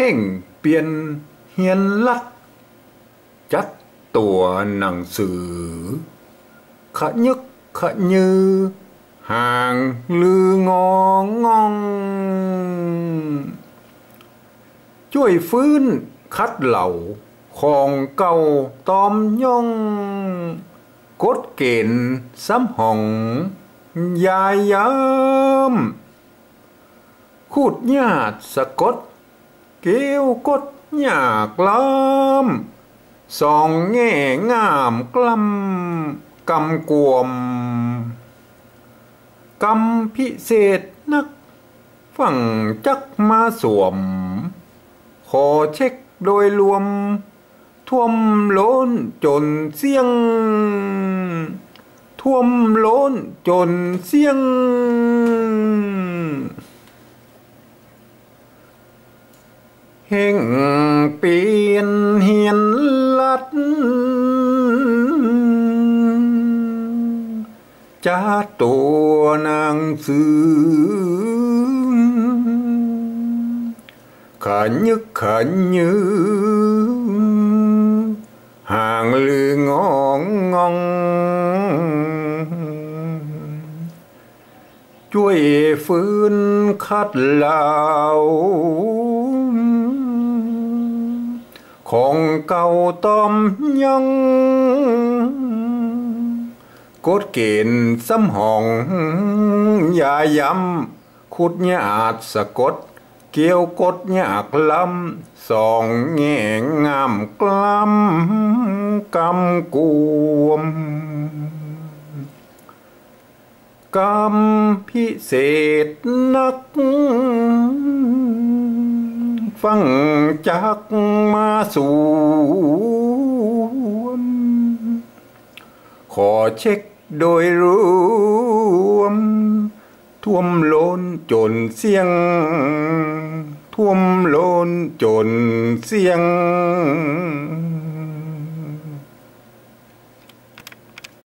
hình biên hiên lắt. Chắt tùa nàng sử. Khả nhức, khả như, hàng lư ngó ngon chuối phướn khát lẩu khòn cầu tôm nhông cốt kiện sám hồng, dài dám khụt nhạt sa cốt เก่าตอมย่องกดเกณฑ์ซ้ำห่อยายยามสะกดเกี้ยวกดยากลามสองแง่งามกล้ำกำกวมกำพิเศษนัก ฝั่งจักมาสวม ขอเช็คโดยรวม ท่วมล้นจนเสียง ท่วมล้นจนเสียง hình tiên hiền lát. Cha tổ nàng sư khả nhất, khả như hàng lư ngon ngon chuối phương khát lao ของเก่าต้อมยังกดเกณฑ์ซ้ำห้องอย่าย้ำขุดหยาดสะกด เกี่ยวกดยากลำสองแง่งามกล้ำกำกวมกรรมพิเศษนัก ฟังจักมาสู่ขอเช็คโดยรวม ท่วมล้นจนเสียง ท่วมล้นจนเสียง